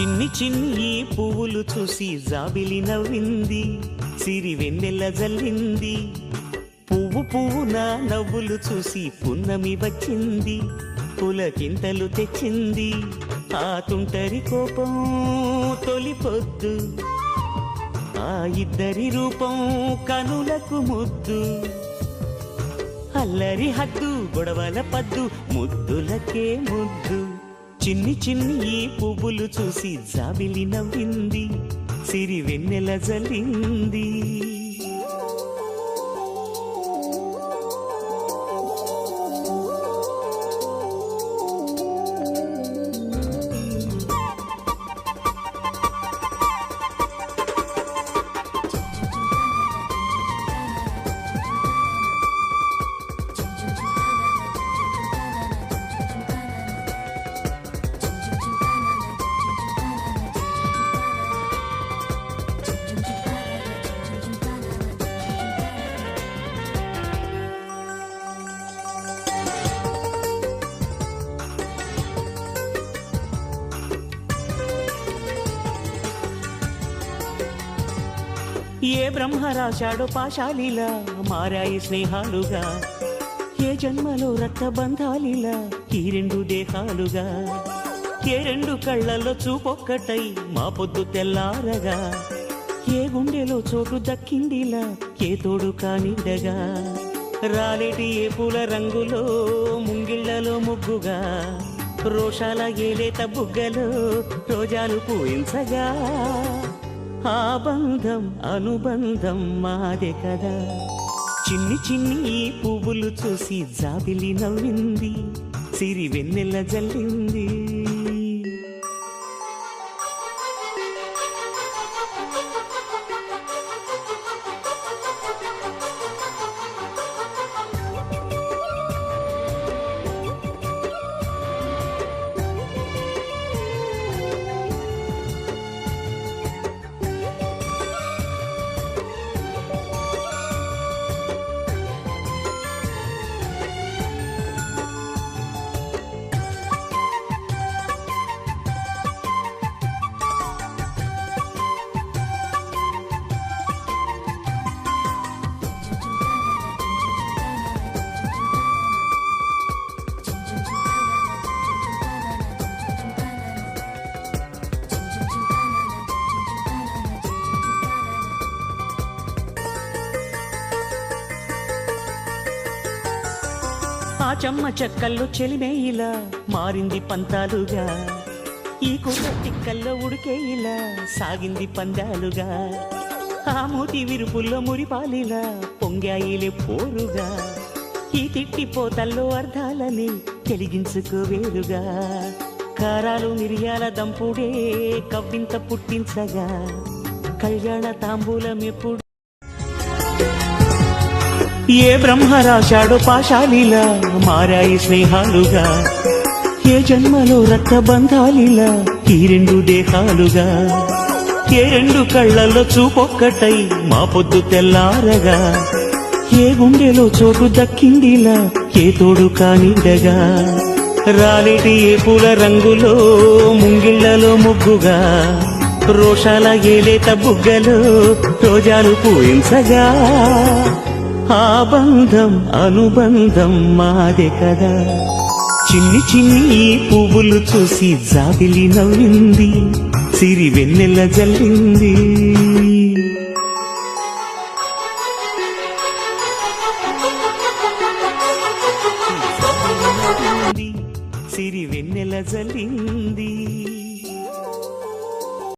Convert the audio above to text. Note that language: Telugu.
చిన్ని చిన్ని పువ్వులు చూసి జాబిలి నవ్వింది సిరి వెన్నెల జల్లింది. పువ్వు పువ్వున నవ్వులు చూసి పున్నమి వచ్చింది పులకింతలు తెచ్చింది. ఆ తుంటరి కోపం తొలి పొద్దు ఆ ఇద్దరి రూపం కనులకు ముద్దు. అల్లరి హద్దు గొడవల పద్దు ముద్దులకే ముద్దు. చిన్ని చిన్ని ఈ పువ్వులు చూసి జాబిలి నవ్వింది సిరి వెన్నెల జలింది ఏ బ్రహ్మ రాశాడో పాశాలిలా మారాయి స్నేహాలుగా. ఏ జన్మలో రక్తబంధాలిలా ఈ రెండు దేహాలుగా. ఏ రెండు కళ్ళల్లో చూపొక్కటై మా పొద్దు తెల్లారగా. ఏ గుండెలో చోటు దక్కిందిలా ఏ తోడు కానిడగా. రాలేటి ఏ పూల రంగులో ముంగిళ్ళలో ముగ్గుగా. రోషాల ఏలేత బుగ్గలో రోజాలు పూయించగా. ఆ బంధం అనుబంధం మాదే కదా. చిన్ని చిన్ని ఈ పువ్వులు చూసి జాబిలి నవ్వింది సిరి వెన్నెల జల్లింది. చెమ్మ చెక్కల్లో చెలిమే ఇలా మారింది పంతాలుగా. ఈ కూర తిక్కల్లో ఉడికే ఇలా సాగింది పందాలుగా. ఆ మూతి విరుపుల్లో మురిపాలిలా పొంగాయిలే పోరుగా. ఈ తిట్టి పోతల్లో అర్థాలని తెలిగించుకోవేరుగా కారాలు మిరియాల దంపుడే కవ్వింత పుట్టించగా. కళ్యాణ తాంబూలం ఎప్పుడు ఏ బ్రహ్మ రాశాడో పాశాలిలా మారాయి స్నేహాలుగా. ఏ జన్మలో రక్త బంధాలిలా ఈ రెండు దేహాలుగా. ఏ రెండు కళ్ళల్లో చూపొక్కటై మా పొద్దు తెల్లారగా. ఏ గుండెలో చోటు దక్కిందిలా ఏ తోడు కానిడగా. రాలేటి ఏ పూల రంగులో ముంగిళ్ళలో ముగ్గుగా. రోషాల ఏలేత బుగ్గలో రోజాలు పూయించగా. ఆ బంధం అనుబంధం మాదే కదా. చిన్ని చిన్ని పువ్వులు చూసి జాబిలి నవ్వింది సిరి వెన్నెల జల్లింది. సిరి వెన్నెల జల్లింది.